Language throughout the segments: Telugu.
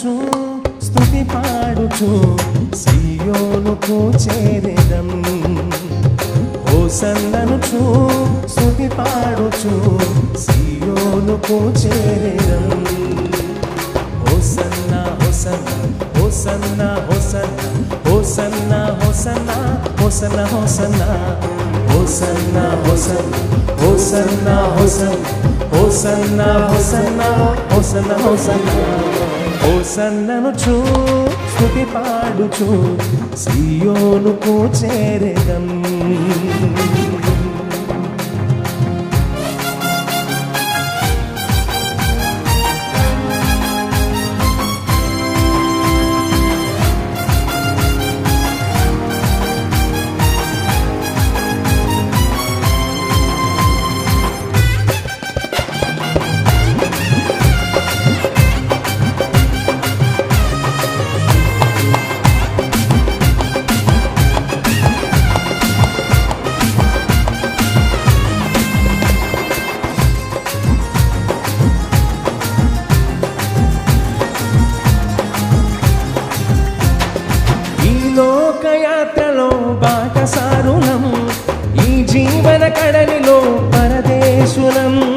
పాడుచు స్థుతి పాడుచు సియోనుకు చేరెదం హోసన్ననుచు స్థుతి పాడుచు సియోనుకు చేరెదం హోసన్న హోసన్న హోసన్న హోసన్న హోసన్న హోసన్న హోసన్న హోసన్న హోసన్న హోసన్న హోసన్న హోసన్న హోసన్న హోసన్న హోసన్న హోసన్న ఓ సన్ననుచు స్థుతి పాడుచు సియోనుకు చేరేదం. జీవన కడలిలో పరదేశులం.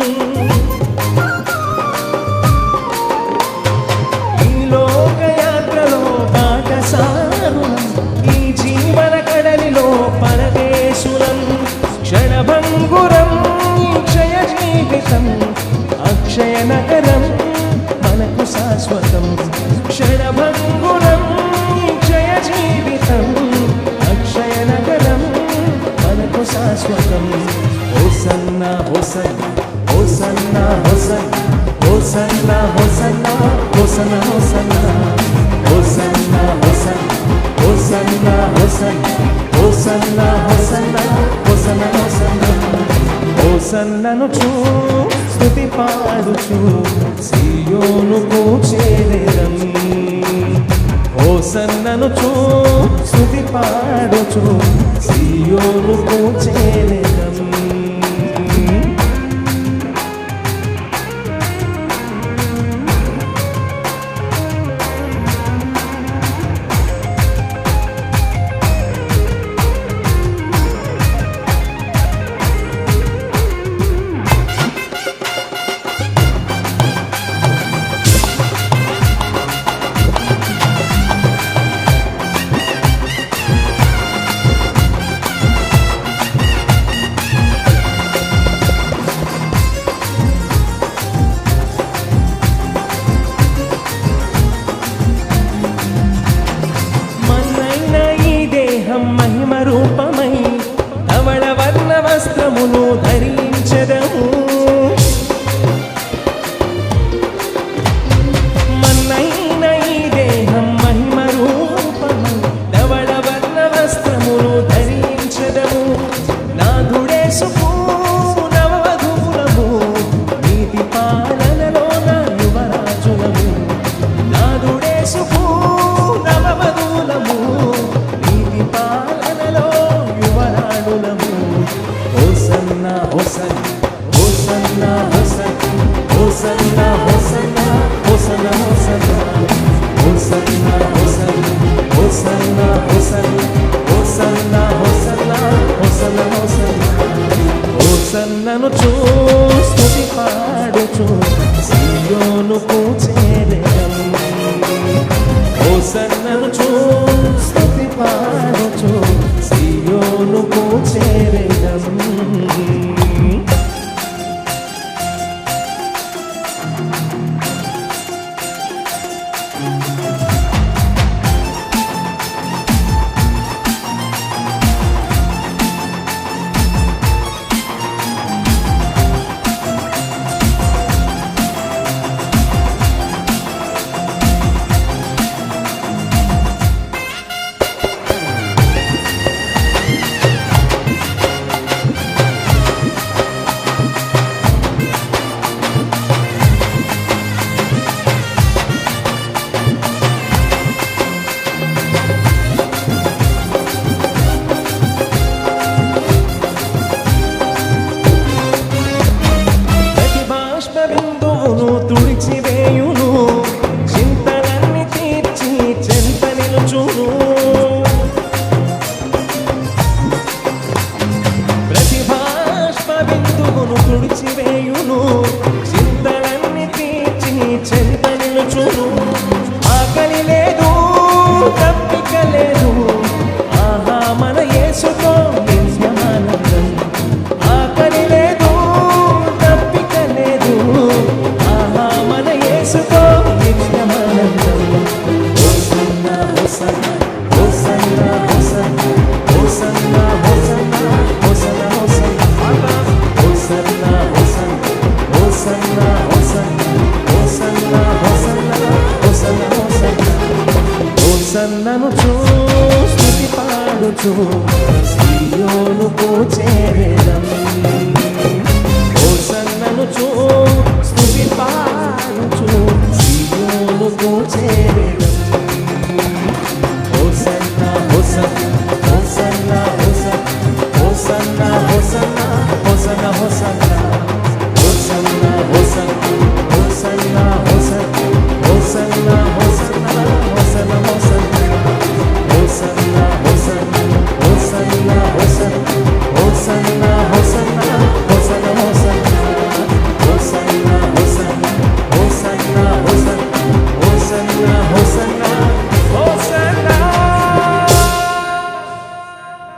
హోసన్న హోసన్న హోసన్న హోసన్న. హోసన్న హోసన్నను చూ స్థుతి పాడుచు సియోనుకు చేరేదం హోసన్నను చూ స్థుతి పాడుచు సియోనుకు చేరేదం హోసన్న హోసన్న హోసన్న హోసన్న హోసన్న హోసన్న హోసన్న హోసన్న హోసన్న హోసన్న హోసన్న హోసన్న హోసన్న హోసన్నను చూ స్తుతి పాడుచు కోనుకో చేరడం చెంత నిలుచును ఆకలి లేదు తప్పిక లేదు. তো sun.